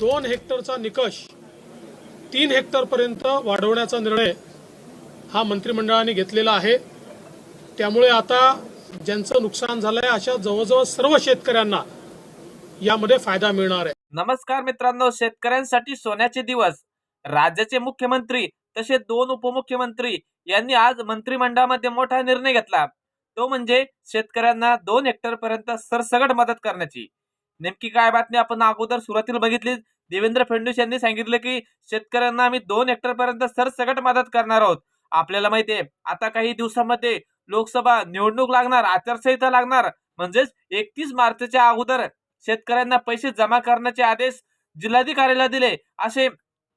दोन हेक्टरचा निकष तीन हेक्टरपर्यंत वाढवण्याचा निर्णय हा मंत्रिमंडळाने घेतलेला आहे. त्यामुळे आता ज्यांचं नुकसान झालं आहे अशा जवळजवळ सर्व शेतकऱ्यांना यामध्ये फायदा मिळणार आहे. नमस्कार मित्रांनो शेतकऱ्यांसाठी सोन्याचे दिवस. राज्याचे मुख्यमंत्री तसे दोन उपमुख्यमंत्री यांनी आज मंत्रिमंडळामध्ये मोठा निर्णय घेतला. तो म्हणजे शेतकऱ्यांना दोन हेक्टर पर्यंत सरसगट मदत करण्याची. नेमकी काय बातमी आपण अगोदर सुरुवातीला बघितली. देवेंद्र फडणवीस यांनी सांगितलं की शेतकऱ्यांना आम्ही दोन हेक्टर पर्यंत सरसकट मदत करणार आहोत. आपल्याला माहितीये आता काही दिवसांमध्ये लोकसभा निवडणूक लागणार आचारसंहिता लागणार. म्हणजेच एकतीस मार्चच्या अगोदर शेतकऱ्यांना पैसे जमा करण्याचे आदेश जिल्हाधिकाऱ्याला दिले. असे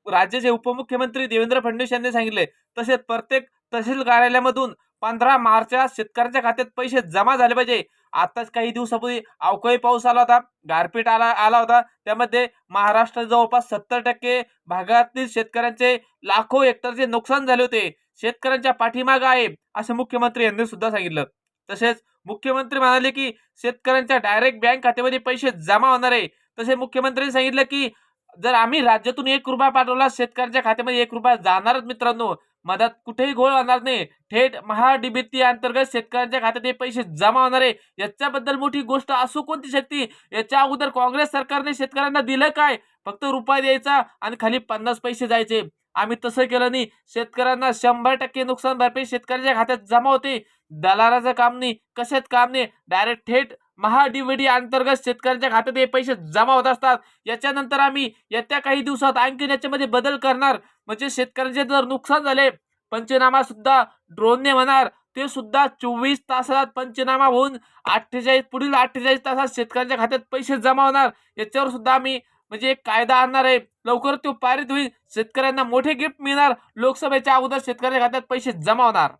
राज्याचे उपमुख्यमंत्री देवेंद्र फडणवीस यांनी सांगितले. तसेच प्रत्येक तहसील कार्यालयामधून पंधरा मार्चला शेतकऱ्यांच्या खात्यात पैसे जमा झाले पाहिजे. आताच काही दिवसापूर्वी अवकाळी पाऊस आला होता गारपीट आला आला होता. त्यामध्ये महाराष्ट्र जवळपास सत्तर टक्के भागातील शेतकऱ्यांचे लाखो हेक्टरचे नुकसान झाले होते. शेतकऱ्यांच्या पाठीमागं आहे असं मुख्यमंत्री यांनी सुद्धा सांगितलं. तसेच मुख्यमंत्री म्हणाले की शेतकऱ्यांच्या डायरेक्ट बँक खात्यामध्ये पैसे जमा होणार आहे. तसे मुख्यमंत्र्यांनी सांगितलं की जर आम्ही राज्यातून एक रुपया पाठवला शेतकऱ्यांच्या खात्यामध्ये एक रुपया जाणारच मित्रांनो. मधात कुठेही घोळ होणार नाही. थेट महाडीबीटी अंतर्गत शेतकऱ्यांच्या खात्यात हे पैसे जमा होणार आहे. याच्याबद्दल मोठी गोष्ट असो कोणती शक्ती याच्या अगोदर काँग्रेस सरकारने शेतकऱ्यांना दिलं काय? फक्त रुपये द्यायचा आणि खाली पन्नास पैसे जायचे. आम्ही तसं केलं नाही. शेतकऱ्यांना शंभर टक्के नुकसान भरपाई शेतकऱ्याच्या खात्यात जमा होते. दलालाचं काम नाही. कशात काम नाही? डायरेक्ट थेट महाडीव्हीडी अंतर्गत शेतकऱ्यांच्या खात्यात हे पैसे जमा होत असतात. याच्यानंतर आम्ही येत्या काही दिवसात आणखी याच्यामध्ये बदल करणार. म्हणजे शेतकऱ्यांचे जर नुकसान झाले पंचनामा सुद्धा ड्रोनने होणार. ते सुद्धा चोवीस तासात पंचनामा होऊन अठ्ठेचाळीस पुढील अठ्ठेचाळीस तासात शेतकऱ्यांच्या खात्यात पैसे जमा होणार. याच्यावर सुद्धा आम्ही म्हणजे एक कायदा आणणार आहे. लवकर तो पारित होईल. शेतकऱ्यांना मोठे गिफ्ट मिळणार. लोकसभेच्या अगोदर शेतकऱ्यांच्या खात्यात पैसे जमा होणार.